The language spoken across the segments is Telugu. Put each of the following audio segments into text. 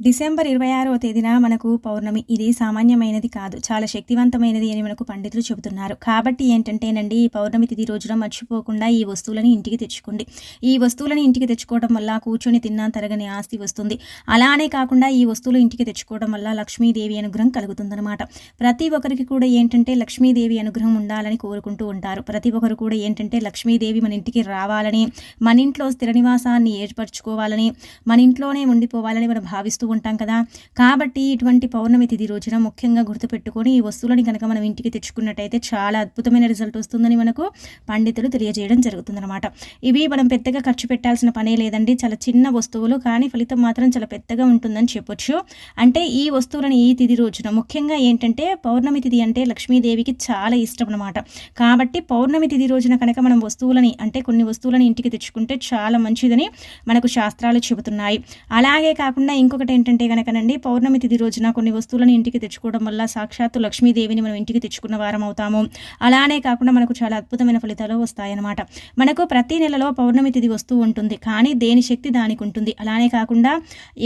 డిసెంబర్ ఇరవై ఆరవ తేదీన మనకు పౌర్ణమి. ఇది సామాన్యమైనది కాదు. చాలా శక్తివంతమైనది అని మనకు పండితులు చెబుతున్నారు. కాబట్టి ఏంటంటేనండి ఈ పౌర్ణమి తిథి రోజున మర్చిపోకుండా ఈ వస్తువులని ఇంటికి తెచ్చుకోండి. ఈ వస్తువులని ఇంటికి తెచ్చుకోవడం వల్ల కూర్చొని తిన్నా తరగని ఆస్తి వస్తుంది. అలానే కాకుండా ఈ వస్తువులు ఇంటికి తెచ్చుకోవడం వల్ల లక్ష్మీదేవి అనుగ్రహం కలుగుతుందన్నమాట. ప్రతి ఒక్కరికి కూడా ఏంటంటే లక్ష్మీదేవి అనుగ్రహం ఉండాలని కోరుకుంటూ ఉంటారు. ప్రతి ఒక్కరు కూడా ఏంటంటే లక్ష్మీదేవి మన ఇంటికి రావాలని మన ఇంట్లో స్థిర నివాసాన్ని ఏర్పరచుకోవాలని మన ఇంట్లోనే ఉండిపోవాలని మనం భావిస్తూ ఉంటాం కదా. కాబట్టి ఇటువంటి పౌర్ణమి తిథి రోజున ముఖ్యంగా గుర్తుపెట్టుకొని ఈ వస్తువులని కనుక మనం ఇంటికి తెచ్చుకున్నట్టయితే చాలా అద్భుతమైన రిజల్ట్ వస్తుందని మనకు పండితులు తెలియజేయడం జరుగుతుందన్నమాట. ఇవి మనం పెద్దగా ఖర్చు పెట్టాల్సిన పనే లేదండి. చాలా చిన్న వస్తువులు కానీ ఫలితం మాత్రం చాలా పెద్దగా ఉంటుందని చెప్పొచ్చు. అంటే ఈ వస్తువులను ఈ తిథి రోజున ముఖ్యంగా ఏంటంటే పౌర్ణమి తిథి అంటే లక్ష్మీదేవికి చాలా ఇష్టం అనమాట కాబట్టి పౌర్ణమి తిథి రోజున కనుక మనం వస్తువులని అంటే కొన్ని వస్తువులని ఇంటికి తెచ్చుకుంటే చాలా మంచిదని మనకు శాస్త్రాలు చెబుతున్నాయి. అలాగే కాకుండా ఇంకొకటి ఏంటంటే కనుకనండి పౌర్ణమి తిథి రోజున కొన్ని వస్తువులను ఇంటికి తెచ్చుకోవడం వల్ల సాక్షాత్తు లక్ష్మీదేవిని మనం ఇంటికి తెచ్చుకున్న వారం అవుతాము. అలానే కాకుండా మనకు చాలా అద్భుతమైన ఫలితాలు వస్తాయన్నమాట. మనకు ప్రతి నెలలో పౌర్ణమి తిథి వస్తూ ఉంటుంది. కానీ దేని శక్తి దానికి ఉంటుంది. అలానే కాకుండా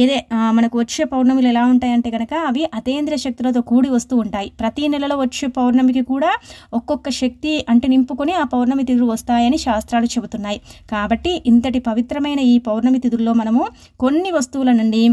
ఏదే మనకు వచ్చే పౌర్ణమిలు ఎలా ఉంటాయంటే కనుక అవి అతేంద్రియ శక్తులతో కూడి వస్తూ ఉంటాయి. ప్రతి నెలలో వచ్చే పౌర్ణమికి కూడా ఒక్కొక్క శక్తి అంటే నింపుకొని ఆ పౌర్ణమి తిథులు వస్తాయని శాస్త్రాలు చెబుతున్నాయి. కాబట్టి ఇంతటి పవిత్రమైన ఈ పౌర్ణమి తిథుల్లో మనము కొన్ని వస్తువుల నుండి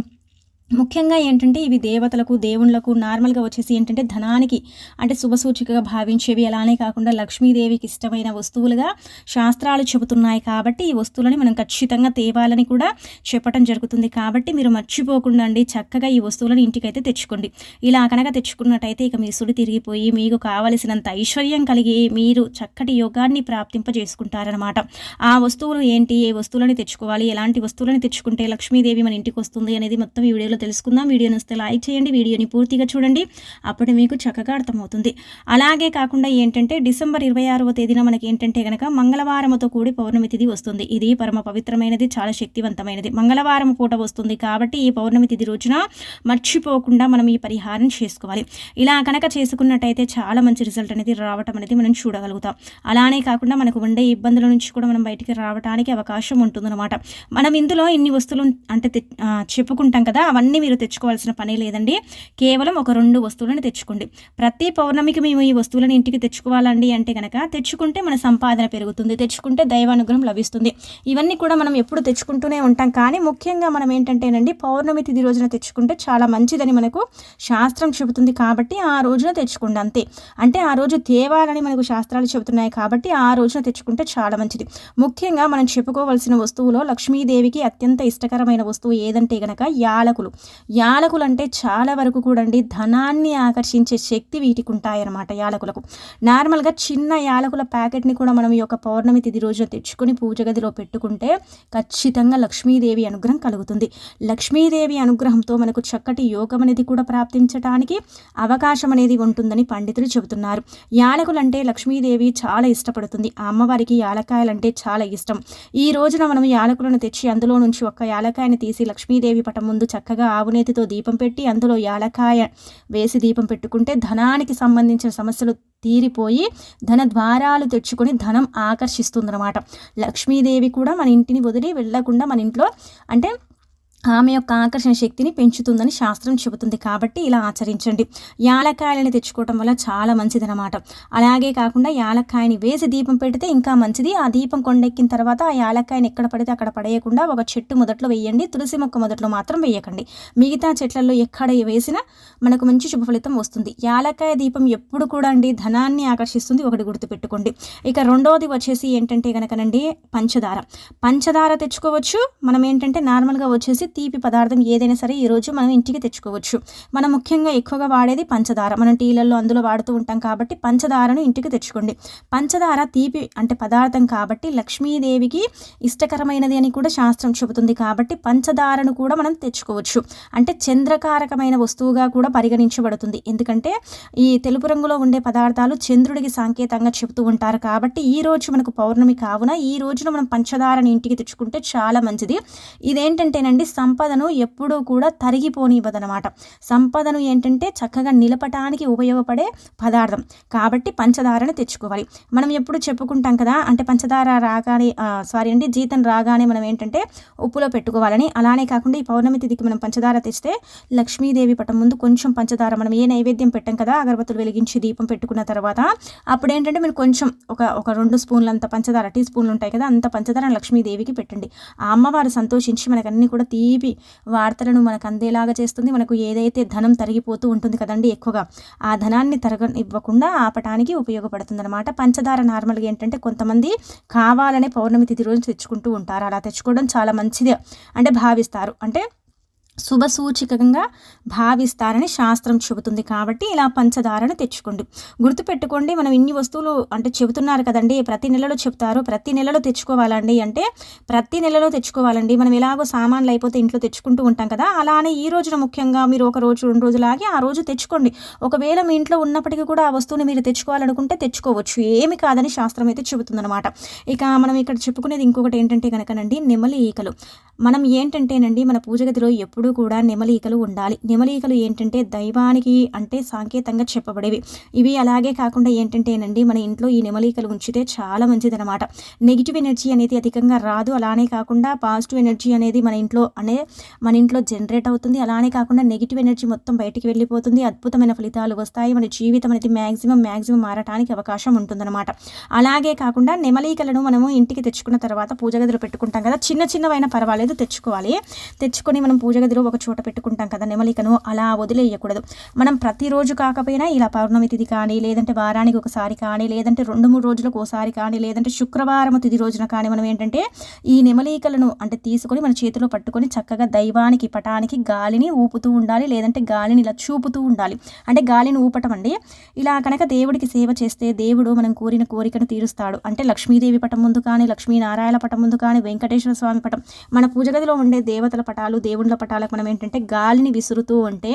ముఖ్యంగా ఏంటంటే ఇవి దేవతలకు దేవుళ్ళకు నార్మల్గా వచ్చేసి ఏంటంటే ధనానికి అంటే శుభసూచికగా భావించేవి. అలానే కాకుండా లక్ష్మీదేవికి ఇష్టమైన వస్తువులుగా శాస్త్రాలు చెబుతున్నాయి కాబట్టి ఈ వస్తువులని మనం ఖచ్చితంగా తేవాలని కూడా చెప్పడం జరుగుతుంది. కాబట్టి మీరు మర్చిపోకుండా అండి చక్కగా ఈ వస్తువులను ఇంటికైతే తెచ్చుకోండి. ఇలా కనుక తెచ్చుకున్నట్టయితే ఇక మీ సుడి తిరిగిపోయి మీకు కావలసినంత ఐశ్వర్యం కలిగి మీరు చక్కటి యోగాన్ని ప్రాప్తింపజేసుకుంటారనమాట ఆ వస్తువులు ఏంటి? ఏ వస్తువులని తెచ్చుకోవాలి? ఎలాంటి వస్తువులని తెచ్చుకుంటే లక్ష్మీదేవి మన ఇంటికి వస్తుంది అనేది మొత్తం ఈ వీడియోలో తెలుసుకుందాం. వీడియో నొస్తే లైక్ చేయండి వీడియోని పూర్తిగా చూడండి. అప్పుడు మీకు చక్కగా అర్థమవుతుంది. అలాగే కాకుండా ఏంటంటే డిసెంబర్ ఇరవై ఆరవ తేదీన మనకి ఏంటంటే కనుక మంగళవారంతో కూడి పౌర్ణమి తిథి వస్తుంది. ఇది పరమ పవిత్రమైనది చాలా శక్తివంతమైనది. మంగళవారం పూట వస్తుంది కాబట్టి ఈ పౌర్ణమి తిథి రోజున మర్చిపోకుండా మనం ఈ పరిహారం చేసుకోవాలి. ఇలా కనుక చేసుకున్నట్టయితే చాలా మంచి రిజల్ట్ అనేది రావటం అనేది మనం చూడగలుగుతాం. అలానే కాకుండా మనకు ఉండే ఇబ్బందుల నుంచి కూడా మనం బయటికి రావడానికి అవకాశం ఉంటుందన్నమాట. మనం ఇందులో ఇన్ని వస్తువులు అంటే తె- చెప్పుకుంటాం కదా అవన్నీ మీరు తెచ్చుకోవాల్సిన పని లేదండి. కేవలం ఒక రెండు వస్తువులను తెచ్చుకోండి. ప్రతి పౌర్ణమికి మేము ఈ వస్తువులను ఇంటికి తెచ్చుకోవాలండి అంటే కనుక తెచ్చుకుంటే మన సంపాదన పెరుగుతుంది తెచ్చుకుంటే దైవానుగ్రహం లభిస్తుంది. ఇవన్నీ కూడా మనం ఎప్పుడు తెచ్చుకుంటూనే ఉంటాం. కానీ ముఖ్యంగా మనం ఏంటంటేనండి పౌర్ణమి తిథి రోజున తెచ్చుకుంటే చాలా మంచిదని మనకు శాస్త్రం చెబుతుంది కాబట్టి ఆ రోజున తెచ్చుకోండి అంతే. అంటే ఆ రోజు తేవాలని మనకు శాస్త్రాలు చెబుతున్నాయి కాబట్టి ఆ రోజున తెచ్చుకుంటే చాలా మంచిది. ముఖ్యంగా మనం చెప్పుకోవాల్సిన వస్తువులో లక్ష్మీదేవికి అత్యంత ఇష్టకరమైన వస్తువు ఏదంటే గనక యాలకులు. యాలకులు అంటే చాలా వరకు కూడండి ధనాన్ని ఆకర్షించే శక్తి వీటికి ఉంటాయన్నమాట యాలకులకు. నార్మల్గా చిన్న యాలకుల ప్యాకెట్ని కూడా మనం ఈ యొక్క పౌర్ణమి తిథి రోజున తెచ్చుకొని పూజ గదిలో పెట్టుకుంటే ఖచ్చితంగా లక్ష్మీదేవి అనుగ్రహం కలుగుతుంది. లక్ష్మీదేవి అనుగ్రహంతో మనకు చక్కటి యోగం అనేది కూడా ప్రాప్తించడానికి అవకాశం అనేది ఉంటుందని పండితులు చెబుతున్నారు. యాలకులు అంటే లక్ష్మీదేవి చాలా ఇష్టపడుతుంది. ఆ అమ్మవారికి యాలకాయలు అంటే చాలా ఇష్టం. ఈ రోజున మనం యాలకులను తెచ్చి అందులో నుంచి ఒక్క యాలకాయని తీసి లక్ష్మీదేవి పటం ముందు చక్కగా ఆవునేతితో దీపం పెట్టి అందులో యాలకాయ వేసి దీపం పెట్టుకుంటే ధనానికి సంబంధించిన సమస్యలు తీరిపోయి ధన ద్వారాలు తెచ్చుకొని ధనం ఆకర్షిస్తుందన్నమాట. లక్ష్మీదేవి కూడా మన ఇంటిని వదిలి వెళ్ళకుండా మన ఇంట్లో అంటే ఆమె యొక్క ఆకర్షణ శక్తిని పెంచుతుందని శాస్త్రం చెబుతుంది. కాబట్టి ఇలా ఆచరించండి. యాలక్కాయలని తెచ్చుకోవటం వల్ల చాలా మంచిదనమాట అలాగే కాకుండా యాలక్కాయని వేసి దీపం పెడితే ఇంకా మంచిది. ఆ దీపం కొండెక్కిన తర్వాత ఆ యాలక్కాయని ఎక్కడ పడితే అక్కడ పడేయకుండా ఒక చెట్టు మొదట్లో వేయండి. తులసి మొక్క మొదట్లో మాత్రం వేయకండి. మిగతా చెట్లలో ఎక్కడ వేసినా మనకు మంచి శుభ ఫలితం వస్తుంది. యాలక్కాయ దీపం ఎప్పుడు కూడా అండి ధనాన్ని ఆకర్షిస్తుంది. ఒకటి గుర్తుపెట్టుకోండి. ఇక రెండవది వచ్చేసి ఏంటంటే కనుకనండి పంచదార. పంచదార తెచ్చుకోవచ్చు. మనం ఏంటంటే నార్మల్గా వచ్చేసి తీపి పదార్థం ఏదైనా సరే ఈరోజు మనం ఇంటికి తెచ్చుకోవచ్చు. మనం ముఖ్యంగా ఎక్కువగా వాడేది పంచదార. మనం టీలలో అందులో వాడుతూ ఉంటాం కాబట్టి పంచదారను ఇంటికి తెచ్చుకోండి. పంచదార తీపి అంటే పదార్థం కాబట్టి లక్ష్మీదేవికి ఇష్టకరమైనది అని కూడా శాస్త్రం చెబుతుంది కాబట్టి పంచదారను కూడా మనం తెచ్చుకోవచ్చు. అంటే చంద్రకారకమైన వస్తువుగా కూడా పరిగణించబడుతుంది. ఎందుకంటే ఈ తెలుపు రంగులో ఉండే పదార్థాలు చంద్రుడికి సంకేతంగా చెబుతూ ఉంటారు కాబట్టి ఈ రోజు మనకు పౌర్ణమి కావున ఈ రోజున మనం పంచదారని ఇంటికి తెచ్చుకుంటే చాలా మంచిది. ఇదేంటంటేనండి సంపదను ఎప్పుడూ కూడా తరిగిపోనివ్వదనమాట సంపదను ఏంటంటే చక్కగా నిలపటానికి ఉపయోగపడే పదార్థం. కాబట్టి పంచదారను తెచ్చుకోవాలి. మనం ఎప్పుడు చెప్పుకుంటాం కదా అంటే పంచదార రాగానే సారీ అండి జీతం రాగానే మనం ఏంటంటే ఉప్పులో పెట్టుకోవాలని. అలానే కాకుండా ఈ పౌర్ణమి తిథికి మనం పంచదార తెస్తే లక్ష్మీదేవి పటం ముందు కొంచెం పంచదార మనం ఏ నైవేద్యం పెట్టాం కదా అగరబత్తులు వెలిగించి దీపం పెట్టుకున్న తర్వాత అప్పుడు ఏంటంటే మీరు కొంచెం ఒక ఒక రెండు స్పూన్లంత పంచదార టీ స్పూన్లు ఉంటాయి కదా అంత పంచదార లక్ష్మీదేవికి పెట్టండి. ఆ అమ్మవారు సంతోషించి మనకన్నీ కూడా తీ తీపి వార్తలను మనకు అందేలాగా చేస్తుంది. మనకు ఏదైతే ధనం తరిగిపోతూ ఉంటుంది కదండి ఎక్కువగా ఆ ధనాన్ని తరగ ఇవ్వకుండా ఆపటానికి ఉపయోగపడుతుంది అనమాట పంచదార నార్మల్గా ఏంటంటే కొంతమంది కావాలనే పౌర్ణమి తిథి రోజు తెచ్చుకుంటూ ఉంటారు. అలా తెచ్చుకోవడం చాలా మంచిది అంటే భావిస్తారు. అంటే శుభసూచికంగా భావిస్తారని శాస్త్రం చెబుతుంది. కాబట్టి ఇలా పంచదారను తెచ్చుకోండి. గుర్తుపెట్టుకోండి మనం ఇన్ని వస్తువులు అంటే చెబుతున్నారు కదండి ప్రతి నెలలో చెప్తారు ప్రతి నెలలో తెచ్చుకోవాలండి అంటే ప్రతి నెలలో తెచ్చుకోవాలండి. మనం ఎలాగో సామాన్లు అయిపోతే ఇంట్లో తెచ్చుకుంటూ ఉంటాం కదా అలానే ఈ రోజున ముఖ్యంగా మీరు ఒక రోజు రెండు రోజులాగి ఆ రోజు తెచ్చుకోండి. ఒకవేళ మీ ఇంట్లో ఉన్నప్పటికీ కూడా ఆ వస్తువుని మీరు తెచ్చుకోవాలనుకుంటే తెచ్చుకోవచ్చు. ఏమి కాదని శాస్త్రం అయితే చెబుతుందనమాట ఇక మనం ఇక్కడ చెప్పుకునేది ఇంకొకటి ఏంటంటే కనుకనండి నెమలి ఈకలు. మనం ఏంటంటేనండి మన పూజగదిలో ఎప్పుడూ కూడా నెమలీకలు ఉండాలి. నెమలీకలు ఏంటంటే దైవానికి అంటే సాంకేతంగా చెప్పబడేవి. ఇవి అలాగే కాకుండా ఏంటంటేనండి మన ఇంట్లో ఈ నెమలీకలు ఉంచితే చాలా మంచిదనమాట నెగిటివ్ ఎనర్జీ అనేది అధికంగా రాదు. అలానే కాకుండా పాజిటివ్ ఎనర్జీ అనేది మన ఇంట్లో అనే మన ఇంట్లో జనరేట్ అవుతుంది. అలానే కాకుండా నెగిటివ్ ఎనర్జీ మొత్తం బయటికి వెళ్ళిపోతుంది. అద్భుతమైన ఫలితాలు వస్తాయి. మన జీవితం అనేది మ్యాక్సిమం మ్యాక్సిమం మారటానికి అవకాశం ఉంటుందన్నమాట. అలాగే కాకుండా నెమలీకలను మనము ఇంటికి తెచ్చుకున్న తర్వాత పూజ గదిలో పెట్టుకుంటాం కదా. చిన్న చిన్నవైనా పర్వాలేదు. తెచ్చుకోవాలి. తెచ్చుకొని మనం పూజ గదిలో ఒక చోట పెట్టుకుంటాం కదా నెమలికను అలా వదిలేయకూడదు. మనం ప్రతిరోజు కాకపోయినా ఇలా పౌర్ణమి తిథి కానీ లేదంటే వారానికి ఒకసారి కానీ లేదంటే రెండు మూడు రోజులకు ఒకసారి కానీ లేదంటే శుక్రవారం తిథి రోజున కానీ మనం ఏంటంటే ఈ నెమలికలను అంటే తీసుకొని మన చేతిలో పట్టుకొని చక్కగా దైవానికి పటానికి గాలిని ఊపుతూ ఉండాలి లేదంటే గాలిని ఇలా చూపుతూ ఉండాలి. అంటే గాలిని ఊపటం అండి. ఇలా కనుక దేవుడికి సేవ చేస్తే దేవుడు మనం కోరిన కోరికను తీరుస్తాడు. అంటే లక్ష్మీదేవి పటం ముందు కానీ లక్ష్మీనారాయణ పటం ముందు కానీ వెంకటేశ్వర స్వామి పటం. మన పూజగదిలో ఉండే దేవతల పటాలు దేవుళ్ళ వాళ్ళకి మనం ఏంటంటే గాలిని విసురుతూ ఉంటే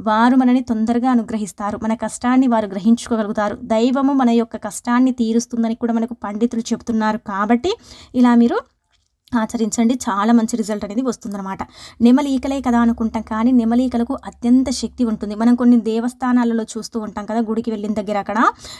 వారు మనని తొందరగా అనుగ్రహిస్తారు. మన కష్టాన్ని వారు గ్రహించుకోగలుగుతారు. దైవము మన యొక్క కష్టాన్ని తీరుస్తుందని కూడా మనకు పండితులు చెబుతున్నారు. కాబట్టి ఇలా మీరు ఆచరించండి. చాలా మంచి రిజల్ట్ అనేది వస్తుందన్నమాట. నెమలీకలే కదా అనుకుంటాం కానీ నెమలీకలకు అత్యంత శక్తి ఉంటుంది. మనం కొన్ని దేవస్థానాలలో చూస్తూ ఉంటాం కదా గుడికి వెళ్ళిన దగ్గర అక్కడ.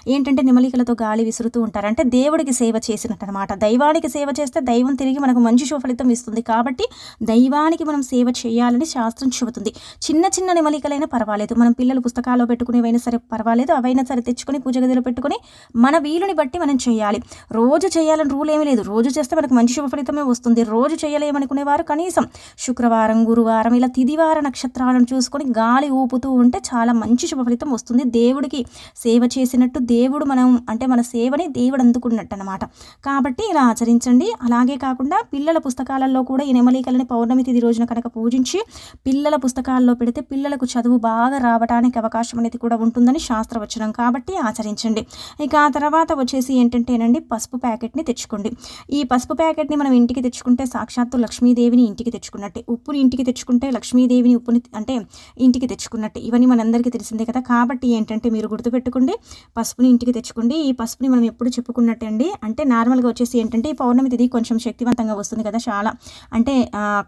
ఏంటంటే నెమలీకలతో గాలి విసురుతూ ఉంటారు. అంటే దేవుడికి సేవ చేసినట్టు అనమాట దైవానికి సేవ చేస్తే దైవం తిరిగి మనకు మంచి సుఫలితం ఇస్తుంది కాబట్టి దైవానికి మనం సేవ చేయాలని శాస్త్రం చెబుతుంది. చిన్న చిన్న నెమలికలైనా పర్వాలేదు. మనం పిల్లలు పుస్తకాల్లో పెట్టుకునేవైనా సరే పర్వాలేదు. అవైనా సరే తెచ్చుకొని పూజ గదిలో పెట్టుకొని మన వీలుని బట్టి మనం చేయాలి. రోజు చేయాలని రూల్ ఏమీ లేదు. రోజు చేస్తే మనకు మంచి సుఫలితమే వస్తుంది. వస్తుంది. రోజు చేయలేమనుకునేవారు కనీసం శుక్రవారం గురువారం ఇలా తిదివార నక్షత్రాలను చూసుకొని గాలి ఊపుతూ ఉంటే చాలా మంచి శుభ ఫలితం వస్తుంది. దేవుడికి సేవ చేసినట్టు దేవుడు మనం అంటే మన సేవని దేవుడు అందుకున్నట్టు అనమాట కాబట్టి ఇలా ఆచరించండి. అలాగే కాకుండా పిల్లల పుస్తకాలలో కూడా ఈ నెమలికలని పౌర్ణమి తిది రోజున కనుక పూజించి పిల్లల పుస్తకాల్లో పెడితే పిల్లలకు చదువు బాగా రావడానికి అవకాశం అనేది కూడా ఉంటుందని శాస్త్రవచనం. కాబట్టి ఆచరించండి. ఇక ఆ తర్వాత వచ్చేసి ఏంటంటేనండి పసుపు ప్యాకెట్ని తెచ్చుకోండి. ఈ పసుపు ప్యాకెట్ని మనం ఇంటికి తెచ్చుకుంటే సాక్షాత్తు లక్ష్మీదేవిని ఇంటికి తెచ్చుకున్నట్టే. ఉప్పుని ఇంటికి తెచ్చుకుంటే లక్ష్మీదేవిని ఉప్పుని అంటే ఇంటికి తెచ్చుకున్నట్టే. ఇవన్నీ మనందరికీ తెలిసిందే కదా. కాబట్టి ఏంటంటే మీరు గుర్తుపెట్టుకోండి పసుపుని ఇంటికి తెచ్చుకోండి. ఈ పసుపుని మనం ఎప్పుడు చెప్పుకున్నట్టే అండి. అంటే నార్మల్గా వచ్చేసి ఏంటంటే ఈ పౌర్ణమి తిది కొంచెం శక్తివంతంగా వస్తుంది కదా చాలా. అంటే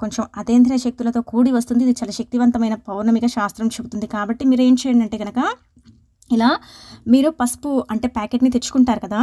కొంచెం అతేంద్రియ శక్తులతో కూడి వస్తుంది. ఇది చాలా శక్తివంతమైన పౌర్ణమిగా శాస్త్రం చెబుతుంది. కాబట్టి మీరు ఏం చేయండి అంటే కనుక ఇలా మీరు పసుపు అంటే ప్యాకెట్ని తెచ్చుకుంటారు కదా.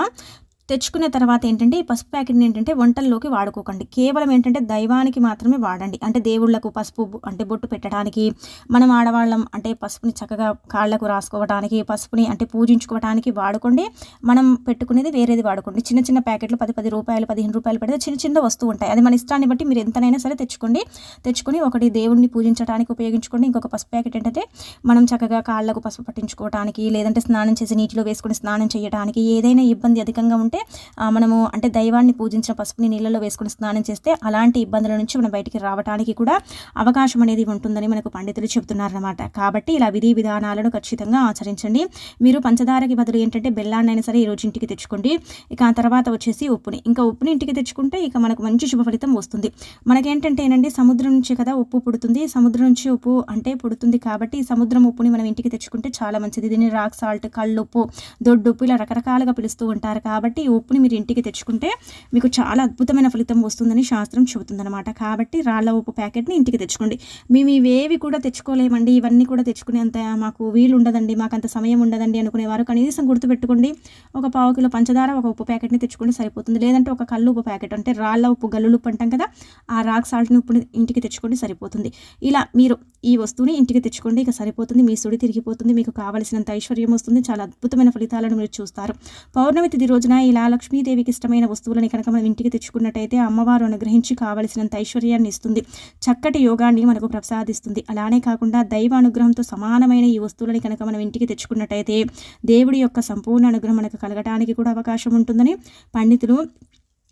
తెచ్చుకున్న తర్వాత ఏంటంటే ఈ పసుపు ప్యాకెట్ని ఏంటంటే వంటల్లోకి వాడుకోకండి. కేవలం ఏంటంటే దైవానికి మాత్రమే వాడండి. అంటే దేవుళ్ళకు పసుపు అంటే బొట్టు పెట్టడానికి మనం ఆడవాళ్ళం అంటే పసుపుని చక్కగా కాళ్ళకు రాసుకోవడానికి పసుపుని అంటే పూజించుకోవడానికి వాడుకోండి. మనం పెట్టుకునేది వేరేది వాడుకోండి. చిన్న చిన్న ప్యాకెట్లు పది పది రూపాయలు పదిహేను రూపాయలు పెడితే చిన్న చిన్న వస్తువు ఉంటాయి. అది మన ఇష్టాన్ని బట్టి మీరు ఎంతనైనా సరే తెచ్చుకోండి. తెచ్చుకొని ఒకటి దేవుడిని పూజించడానికి ఉపయోగించుకోండి. ఇంకొక పసుపు ప్యాకెట్ ఏంటంటే మనం చక్కగా కాళ్ళకు పసుపు పట్టించుకోవడానికి లేదంటే స్నానం చేసి నీటిలో వేసుకొని స్నానం చేయడానికి ఏదైనా ఇబ్బంది అధికంగా ఉంటే ఏంటంటే మనము అంటే దైవాన్ని పూజించిన పసుపుని నీళ్ళలో వేసుకుని స్నానం చేస్తే అలాంటి ఇబ్బందుల నుంచి మనం బయటికి రావడానికి కూడా అవకాశం అనేది ఉంటుందని మనకు పండితులు చెబుతున్నారనమాట కాబట్టి ఇలా విధి విధానాలను ఖచ్చితంగా ఆచరించండి. మీరు పంచదారకి బదులు ఏంటంటే బెల్లాన్ని అయినా సరే ఈరోజు ఇంటికి తెచ్చుకోండి. ఇక ఆ తర్వాత వచ్చేసి ఉప్పుని. ఇంకా ఉప్పుని ఇంటికి తెచ్చుకుంటే ఇక మనకు మంచి శుభ ఫలితం వస్తుంది. మనకేంటంటే ఏంటంటే సముద్రం నుంచి కదా ఉప్పు పుడుతుంది. సముద్రం నుంచి ఉప్పు అంటే పుడుతుంది కాబట్టి సముద్రం ఉప్పుని మనం ఇంటికి తెచ్చుకుంటే చాలా మంచిది. దీన్ని రాక్ సాల్ట్ కళ్ళు ఉప్పు దొడ్డు ఉప్పు ఇలా రకరకాలుగా పిలుస్తూ ఉంటారు కాబట్టి ఈ ఉప్పుని మీరు ఇంటికి తెచ్చుకుంటే మీకు చాలా అద్భుతమైన ఫలితం వస్తుందని శాస్త్రం చెబుతుందన్నమాట. కాబట్టి రాళ్ళ ఉప్పు ప్యాకెట్ని ఇంటికి తెచ్చుకోండి. మేము ఇవేవి కూడా తెచ్చుకోలేమండి. ఇవన్నీ కూడా తెచ్చుకునేంత మాకు వీలు ఉండదండి మాకు అంత సమయం ఉండదండి అనుకునేవారు. కనీసం గుర్తుపెట్టుకోండి. ఒక పావు కిలో పంచదార ఒక ఉప్పు ప్యాకెట్ని తెచ్చుకుంటే సరిపోతుంది. లేదంటే ఒక కళ్ళు ఉప్పు ప్యాకెట్ అంటే రాళ్ళ ఉప్పు గల్లులు ఉప్పు అంటాం కదా ఆ రాక్ సాల్ట్ని ఉప్పుని ఇంటికి తెచ్చుకోండి సరిపోతుంది. ఇలా మీరు ఈ వస్తువుని ఇంటికి తెచ్చుకోండి. ఇక సరిపోతుంది. మీ సుడి తిరిగిపోతుంది. మీకు కావలసినంత ఐశ్వర్యం వస్తుంది. చాలా అద్భుతమైన ఫలితాలను మీరు చూస్తారు. పౌర్ణమి తిథి రోజున ఇలా లక్ష్మీదేవికి ఇష్టమైన వస్తువులని కనుక మనం ఇంటికి తెచ్చుకున్నట్టయితే అమ్మవారు అనుగ్రహించి కావలసినంత ఐశ్వర్యాన్ని ఇస్తుంది. చక్కటి యోగాన్ని మనకు ప్రసాదిస్తుంది. అలానే కాకుండా దైవ అనుగ్రహంతో సమానమైన ఈ వస్తువులని కనుక మనం ఇంటికి తెచ్చుకున్నట్టయితే దేవుడి యొక్క సంపూర్ణ అనుగ్రహం మనకు కలగటానికి కూడా అవకాశం ఉంటుందని పండితులు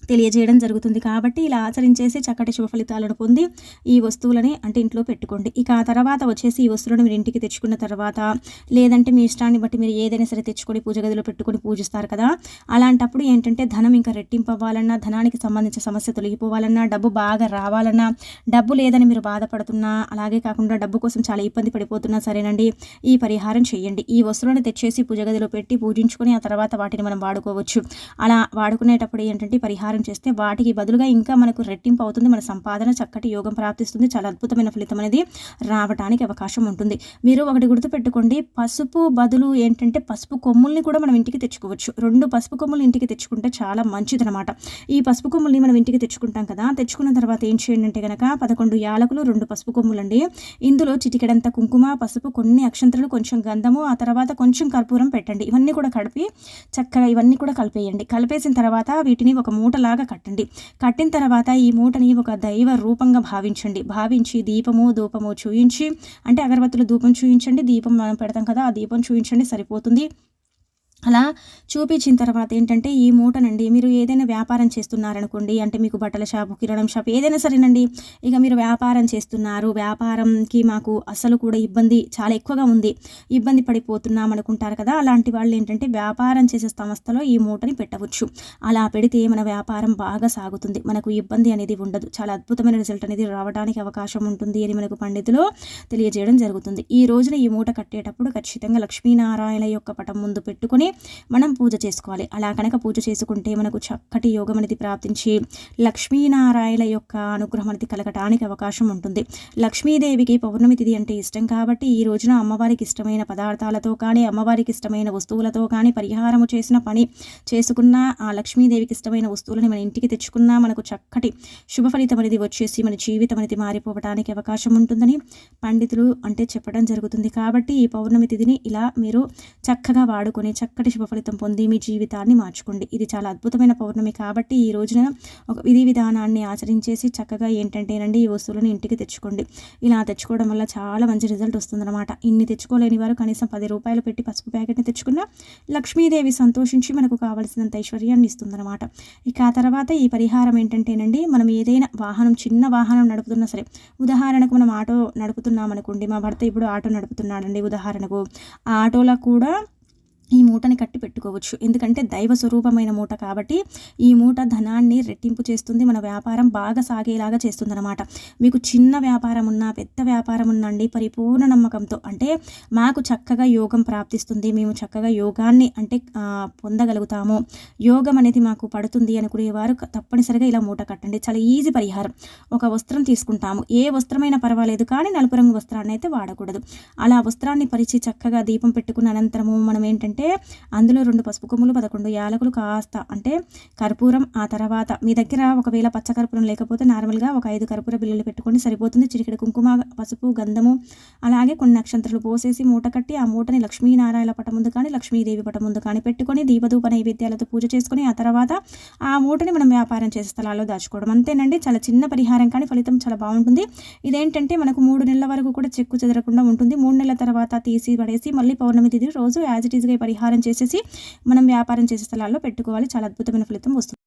తెలియజేయడం జరుగుతుంది కాబట్టి ఇలా ఆచరించేసి చక్కటి శుభ ఫలితాలను పొంది ఈ వస్తువులని అంటే ఇంట్లో పెట్టుకోండి. ఇక ఆ తర్వాత వచ్చేసి ఈ వస్తువులను మీరు ఇంటికి తెచ్చుకున్న తర్వాత లేదంటే మీ ఇష్టాన్ని బట్టి మీరు ఏదైనా సరే తెచ్చుకొని పూజ గదిలో పెట్టుకొని పూజిస్తారు కదా అలాంటప్పుడు ఏంటంటే ధనం ఇంకా రెట్టింపు అవ్వాలన్నా ధనానికి సంబంధించిన సమస్య తొలగిపోవాలన్నా డబ్బు బాగా రావాలన్నా డబ్బు లేదని మీరు బాధపడుతున్నా అలాగే కాకుండా డబ్బు కోసం చాలా ఇబ్బంది పడిపోతున్నా సరేనండి ఈ పరిహారం చేయండి. ఈ వస్తువులను తెచ్చేసి పూజ గదిలో పెట్టి పూజించుకొని ఆ తర్వాత వాటిని మనం వాడుకోవచ్చు. అలా వాడుకునేటప్పుడు ఏంటంటే పరిహారం పరిహారం చేస్తే వాటికి బదులుగా ఇంకా మనకు రెట్టింపు అవుతుంది. మన సంపాదన చక్కటి యోగం ప్రాప్తిస్తుంది. చాలా అద్భుతమైన ఫలితం అనేది రావడానికి అవకాశం ఉంటుంది. మీరు ఒకటి గుర్తుపెట్టుకోండి. పసుపు బదులు ఏంటంటే పసుపు కొమ్ముల్ని కూడా మనం ఇంటికి తెచ్చుకోవచ్చు. రెండు పసుపు కొమ్ములు ఇంటికి తెచ్చుకుంటే చాలా మంచిదనమాట ఈ పసుపు కొమ్ముల్ని మనం ఇంటికి తెచ్చుకుంటాం కదా తెచ్చుకున్న తర్వాత ఏం చేయండి అంటే కనుక పదకొండు యాలకులు రెండు పసుపు కొమ్ములు అండి. ఇందులో చిటికెడంత కుంకుమ పసుపు కొన్ని అక్షంతలు కొంచెం గంధము ఆ తర్వాత కొంచెం కర్పూరం పెట్టండి. ఇవన్నీ కూడా కలిపి చక్కగా ఇవన్నీ కూడా కలిపేయండి. కలిపేసిన తర్వాత వీటిని ఒక మూట మూటలాగా కట్టండి. కట్టిన తర్వాత ఈ మూటని ఒక దైవ రూపంగా భావించండి. భావించి దీపము ధూపము చూయించి అంటే అగరబత్తులు ధూపం చూయించండి. దీపం మనం పెడతాం కదా ఆ దీపం చూయించండి సరిపోతుంది. అలా చూపించిన తర్వాత ఏంటంటే ఈ మూటనండి మీరు ఏదైనా వ్యాపారం చేస్తున్నారనుకోండి అంటే మీకు బట్టల షాపు కిరాణం షాప్ ఏదైనా సరేనండి ఇక మీరు వ్యాపారం చేస్తున్నారు వ్యాపారంకి మాకు అసలు కూడా ఇబ్బంది చాలా ఎక్కువగా ఉంది ఇబ్బంది పడిపోతున్నాం అనుకుంటారు కదా అలాంటి వాళ్ళు ఏంటంటే వ్యాపారం చేసే సంస్థలో ఈ మూటని పెట్టవచ్చు. అలా పెడితే మన వ్యాపారం బాగా సాగుతుంది మనకు ఇబ్బంది అనేది ఉండదు చాలా అద్భుతమైన రిజల్ట్ అనేది రావడానికి అవకాశం ఉంటుంది అని మనకు పండితులు తెలియజేయడం జరుగుతుంది. ఈ రోజున ఈ మూట కట్టేటప్పుడు ఖచ్చితంగా లక్ష్మీనారాయణ యొక్క పటం ముందు పెట్టుకొని మనం పూజ చేసుకోవాలి. అలా కనుక పూజ చేసుకుంటే మనకు చక్కటి యోగం అనేది ప్రాప్తించి లక్ష్మీనారాయణ యొక్క అనుగ్రహం అనేది కలగటానికి అవకాశం ఉంటుంది. లక్ష్మీదేవికి పౌర్ణమి తిథి అంటే ఇష్టం కాబట్టి ఈ రోజున అమ్మవారికి ఇష్టమైన పదార్థాలతో కానీ అమ్మవారికి ఇష్టమైన వస్తువులతో కానీ పరిహారము చేసిన పని చేసుకున్న ఆ లక్ష్మీదేవికి ఇష్టమైన వస్తువులని మన ఇంటికి తెచ్చుకున్నా మనకు చక్కటి శుభ ఫలితం అనేది వచ్చేసి మన జీవితం అనేది మారిపోవడానికి అవకాశం ఉంటుందని పండితులు అంటే చెప్పడం జరుగుతుంది. కాబట్టి ఈ పౌర్ణమి తిథిని ఇలా మీరు చక్కగా వాడుకొని చక్కటి చక్కటి శుభ ఫలితం పొంది మీ జీవితాన్ని మార్చుకోండి. ఇది చాలా అద్భుతమైన పౌర్ణమి కాబట్టి ఈ రోజున ఒక విధి విధానాన్ని ఆచరించేసి చక్కగా ఏంటంటేనండి ఈ వస్తువులను ఇంటికి తెచ్చుకోండి. ఇలా తెచ్చుకోవడం వల్ల చాలా మంచి రిజల్ట్ వస్తుందన్నమాట. ఇన్ని తెచ్చుకోలేని వారు కనీసం పది రూపాయలు పెట్టి పసుపు ప్యాకెట్ని తెచ్చుకున్న లక్ష్మీదేవి సంతోషించి మనకు కావలసినంత ఐశ్వర్యాన్ని ఇస్తుందన్నమాట. ఇక ఆ తర్వాత ఈ పరిహారం ఏంటంటేనండి మనం ఏదైనా వాహనం చిన్న వాహనం నడుపుతున్నా సరే ఉదాహరణకు మనం ఆటో నడుపుతున్నాం అనుకోండి మా భర్త ఇప్పుడు ఆటో నడుపుతున్నాడండి ఉదాహరణకు. ఆ ఆటోలో కూడా ఈ మూటని కట్టి పెట్టుకోవచ్చు. ఎందుకంటే దైవ స్వరూపమైన మూట కాబట్టి ఈ మూట ధనాన్ని రెట్టింపు చేస్తుంది. మన వ్యాపారం బాగా సాగేలాగా చేస్తుందన్నమాట. మీకు చిన్న వ్యాపారం ఉన్నా పెద్ద వ్యాపారం ఉందండి పరిపూర్ణ నమ్మకంతో అంటే మాకు చక్కగా యోగం ప్రాప్తిస్తుంది. మేము చక్కగా యోగాన్ని అంటే పొందగలుగుతాము. యోగం అనేది మాకు పడుతుంది అనుకునేవారు తప్పనిసరిగా ఇలా మూట కట్టండి. చాలా ఈజీ పరిహారం. ఒక వస్త్రం తీసుకుంటాము. ఏ వస్త్రమైనా పర్వాలేదు కానీ నలుపు రంగు వస్త్రాన్ని అయితే వాడకూడదు. అలా వస్త్రాన్ని పరిచి చక్కగా దీపం పెట్టుకున్న అనంతరము మనం ఏంటంటే అంటే అందులో రెండు పసుపు కొమ్ములు పదకొండు యాలకులు కాస్త అంటే కర్పూరం ఆ తర్వాత మీ దగ్గర ఒకవేళ పచ్చ కర్పూరం లేకపోతే నార్మల్గా ఒక ఐదు కర్పూర బిల్లులు పెట్టుకొని సరిపోతుంది. చిరికిడ కుంకుమ పసుపు గంధము అలాగే కొన్ని నక్షత్రాలు పోసేసి మూట కట్టి ఆ మూటని లక్ష్మీనారాయణ పట ముందు కానీ లక్ష్మీదేవి పట ముందు కానీ పెట్టుకొని దీపధూప నైవేద్యాలతో పూజ చేసుకొని ఆ తర్వాత ఆ మూటని మనం వ్యాపారం చేసే స్థలాల్లో దాచుకోవడం. అంతేనండి చాలా చిన్న పరిహారం కానీ ఫలితం చాలా బాగుంటుంది. ఇదేంటంటే మనకు మూడు నెలల వరకు కూడా చెక్కు చెదరకుండా ఉంటుంది. మూడు నెలల తర్వాత తీసి పడేసి మళ్ళీ పౌర్ణమి తిది రోజు యాజ్ ఇట్ ఈజ్గా పరిహారం చేసేసి మనం వ్యాపారం చేసే స్థలాల్లో పెట్టుకోవాలి. చాలా అద్భుతమైన ఫలితం వస్తుంది.